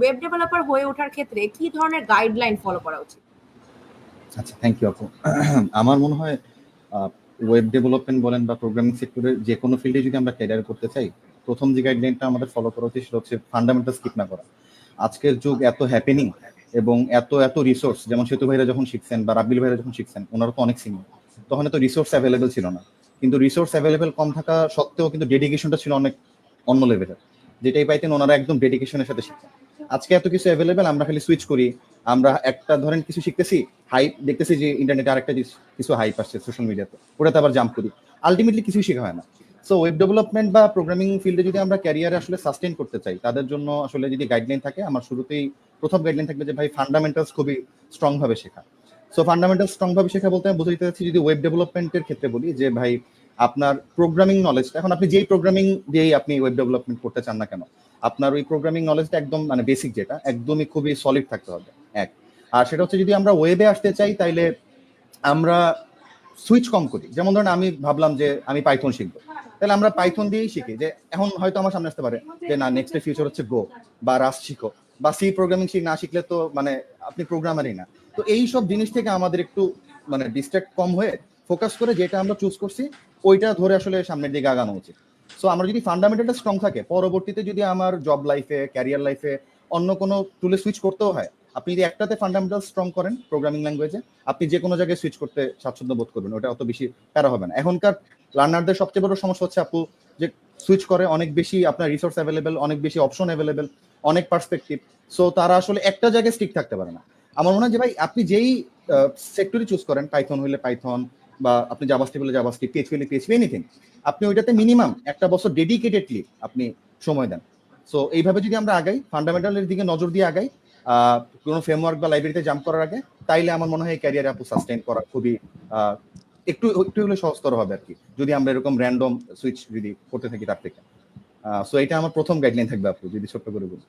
Web developer হয়ে ওঠার ক্ষেত্রে কি ধরনের গাইডলাইন ফলো করা উচিত? আচ্ছা থ্যাংক ইউ আপু। আমার মনে হয় ওয়েব ডেভেলপমেন্ট বলেন বা প্রোগ্রামিং সেক্টরের যে কোনো ফিল্ডে যদি আমরা ক্যারিয়ার করতে চাই, প্রথম যে গাইডলাইনটা আমাদের ফলো করা উচিত সেটা হচ্ছে ফান্ডামেন্টাল স্কিপ না করা। আজকের যুগ এত হ্যাপেনিং এবং এত এত রিসোর্স যেমন সেতু ভাইরা যখন শিখছেন বা রাব্বিল ভাইরা যখন শিখছেন, ওনারা তো অনেক সিনিয়র তখন এত রিসোর্স অ্যাভেলেবেল ছিল না। কিন্তু রিসোর্স অ্যাভেলেবেল কম থাকা সত্ত্বেও কিন্তু ডেডিকেশনটা ছিল অনেক অন্য লেভেলের যেটাই পাইতেন ওনারা একদম ডেডিকেশনের সাথে শিখতেন। আজকে এত কিছু অ্যাভেলেবেল আমরা খালি সুইচ করি। আমরা একটা, ধরেন কিছু শিখতেছি হাইপ দেখতেছি যে ইন্টারনেটে আরেকটা কিছু হাইপ আসছে সোশ্যাল মিডিয়াতে ওটাতে আবার জাম্প করি। আলটিমেটলি কিছুই শেখা হয় না। সো ওয়েব ডেভেলপমেন্ট বা প্রোগ্রামিং ফিল্ডে যদি আমরা ক্যারিয়ারে আসলে সাস্টেন করতে চাই, তাদের জন্য আসলে যদি গাইডলাইন থাকে, আমার শুরুতেই প্রথম গাইডলাইন থাকবে যে, ভাই ফান্ডামেন্টালস খুবই স্ট্রং ভাবে শেখা। সো ফান্ডামেন্টাল স্ট্রং ভাবে শেখা বলতে আমি বুঝতে চাচ্ছি যদি ওয়েব ডেভেলপমেন্টের ক্ষেত্রে বলি, যে, ভাই আপনার প্রোগ্রামিং নলেজটা এখন আপনি যেই প্রোগ্রামিং দিয়েই আপনি ওয়েব ডেভেলপমেন্ট করতে চান না কেন, আপনার ওই প্রোগ্রামিং নলেজটা একদম মানে বেসিক যেটা, একদমই খুবই সলিড থাকতে হবে, এক। আর সেটা হচ্ছে যদি আমরা ওয়েবে আসতে চাই, তাইলে আমরা সুইচ কম করি। যেমন ধরেন আমি ভাবলাম যে আমি পাইথন শিখব। তাহলে আমরা পাইথন দিয়েই শিখি যে, এখন হয়তো আমার সামনে আসতে পারে যে, না নেক্সট ফিউচার হচ্ছে গো বা রাস্ট শিখো বা সি প্রোগ্রামিং শিখ না শিখলে তো মানে আপনি প্রোগ্রামারই না। তো এই সব জিনিস থেকে আমাদের একটু মানে ডিস্ট্রাক্ট কম হয়ে ফোকাস করে যেটা আমরা চুজ করছি, ওইটা ধরে আসলে সামনের দিকে আগানো উচিত। সো আমরা যদি ফান্ডামেন্টালটা স্ট্রং থাকে, পরবর্তীতে যদি আমার জব লাইফে ক্যারিয়ার লাইফে অন্য কোনো টুলে সুইচ করতেও হয়, আপনি যদি একটাতে ফান্ডামেন্টাল স্ট্রং করেন প্রোগ্রামিং ল্যাঙ্গুয়েজে আপনি যে কোনো জায়গায় সুইচ করতে স্বাচ্ছন্দ্য বোধ করবেন, ওটা অত বেশি প্যারা হবে না। এখনকার লার্নারদের সবচেয়ে বড় সমস্যা হচ্ছে আপু যে সুইচ করে অনেক বেশি আপনার রিসোর্স অ্যাভেলেবেল অনেক বেশি অপশন অ্যাভেলেবেল অনেক পার্সপেক্টিভ সো তারা আসলে একটা জায়গায় স্টিক থাকতে পারে না। আমার মনে হয় যে ভাই, আপনি যেই সেক্টরই চুজ করেন পাইথন হইলে পাইথন বা আপনি জাভাস্ক্রিপ্ট হলে জাভাস্ক্রিপ্ট পিএইচপি হলে পিএইচপি এনিথিং আপনি ওইটাতে মিনিমাম একটা বছর ডেডিকেটেডলি আপনি সময় দেন। সো এইভাবে যদি আমরা আগাই ফান্ডামেন্টালের দিকে নজর দিয়ে আগাই কোনো ফ্রেমওয়ার্ক বা লাইব্রেরিতে জাম্প করার আগে, তাইলে আমার মনে হয় ক্যারিয়ারে আপু সাস্টেইন করা খুবই একটু একটু হলে সহজতর হবে আর কি যদি আমরা এরকম র্যান্ডম সুইচ যদি করতে থাকি তার থেকে। সো এটা আমার প্রথম গাইডলাইন থাকবে আপু, যদি ছোট্ট করে বলি।